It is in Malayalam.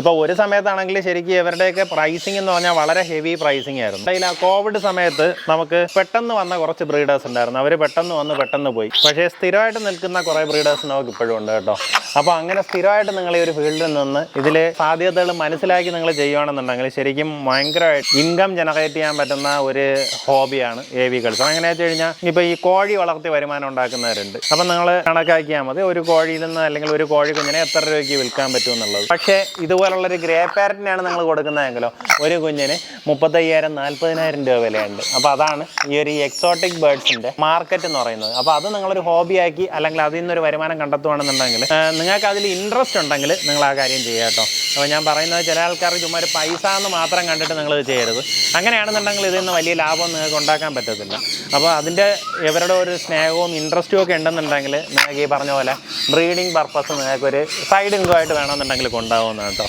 ഇപ്പോൾ ഒരു സമയത്താണെങ്കിൽ ശരിക്കും ഇവരുടെയൊക്കെ പ്രൈസിംഗ് എന്ന് പറഞ്ഞാൽ വളരെ ഹെവി പ്രൈസിംഗ് ആയിരുന്നു. അതിൽ ആ കോവിഡ് സമയത്ത് നമുക്ക് പെട്ടെന്ന് വന്ന കുറച്ച് ബ്രീഡേഴ്സ് ഉണ്ടായിരുന്നു. അവർ പെട്ടെന്ന് വന്ന് പെട്ടെന്ന് പോയി. പക്ഷേ സ്ഥിരമായിട്ട് നിൽക്കുന്ന കുറേ ബ്രീഡേഴ്സ് നമുക്ക് ഇപ്പോഴും ഉണ്ട് കേട്ടോ. അപ്പോൾ അങ്ങനെ സ്ഥിരമായിട്ട് നിങ്ങൾ ഈ ഒരു ഫീൽഡിൽ നിന്ന് ഇതിലെ സാധ്യതകൾ മനസ്സിലാക്കി നിങ്ങൾ ചെയ്യുകയാണെന്നുണ്ടെങ്കിൽ ശരിക്കും ഭയങ്കരമായിട്ട് ഇൻകം ജനറേറ്റ് ചെയ്യാൻ പറ്റുന്ന ഒരു ഹോബിയാണ് എ വി കൾച്ചർ അങ്ങനെ വെച്ച് കഴിഞ്ഞാൽ ഇപ്പോൾ ഈ കോഴി വളർത്തി വരുമാനം ഉണ്ടാക്കുന്നവരുണ്ട്. അപ്പം നിങ്ങൾ കണക്കാക്കിയാൽ മതി. ഒരു കോഴിയിൽ നിന്ന് അല്ലെങ്കിൽ ഒരു കോഴി കുഞ്ഞിനെ എത്ര രൂപയ്ക്ക് വിൽക്കാൻ പറ്റും എന്നുള്ളത്. പക്ഷേ ഇതുപോലുള്ളൊരു ഗ്രേ പാരറ്റിനാണ് നിങ്ങൾ കൊടുക്കുന്നതെങ്കിലോ ഒരു കുഞ്ഞിന് മുപ്പത്തയ്യായിരം നാൽപ്പതിനായിരം രൂപ വിലയുണ്ട്. അപ്പോൾ അതാണ് ഈ ഒരു എക്സോട്ടിക് ബേർഡ്സിന്റെ മാർക്കറ്റ് എന്ന് പറയുന്നത്. അപ്പോൾ അത് നിങ്ങളൊരു ഹോബിയാക്കി അല്ലെങ്കിൽ അതിൽ നിന്നൊരു വരുമാനം കണ്ടെത്തുകയാണെന്നുണ്ടെങ്കിൽ നിങ്ങൾക്ക് അതിൽ ഇൻട്രസ്റ്റ് ഉണ്ടെങ്കിൽ നിങ്ങൾ ആ കാര്യം ചെയ്യുക കേട്ടോ. അപ്പോൾ ഞാൻ പറയുന്നത് ചില ആൾക്കാർ ചുമ്മാ ഒരു പൈസ എന്ന് മാത്രം കണ്ടിട്ട് നിങ്ങൾ ഇത് ചെയ്യരുത്. അങ്ങനെയാണെന്നുണ്ടെങ്കിൽ ഇതിൽ നിന്ന് വലിയ ലാഭം നിങ്ങൾക്ക് ഉണ്ടാക്കാൻ പറ്റത്തില്ല. അപ്പോൾ അതിന്റെ ഇവരുടെ ഒരു സ്നേഹവും ഇൻട്രസ്റ്റും ഒക്കെ ഉണ്ടെന്നുണ്ടെങ്കിൽ നിങ്ങൾക്ക് ഈ പറഞ്ഞ പോലെ ബ്രീഡിംഗ് പർപ്പസ് നിങ്ങൾക്ക് ഒരു സൈഡ് ഇൻകം ആയിട്ട് വേണമെന്നുണ്ടെങ്കിൽ കൊണ്ടാവുന്നതാണ് കേട്ടോ.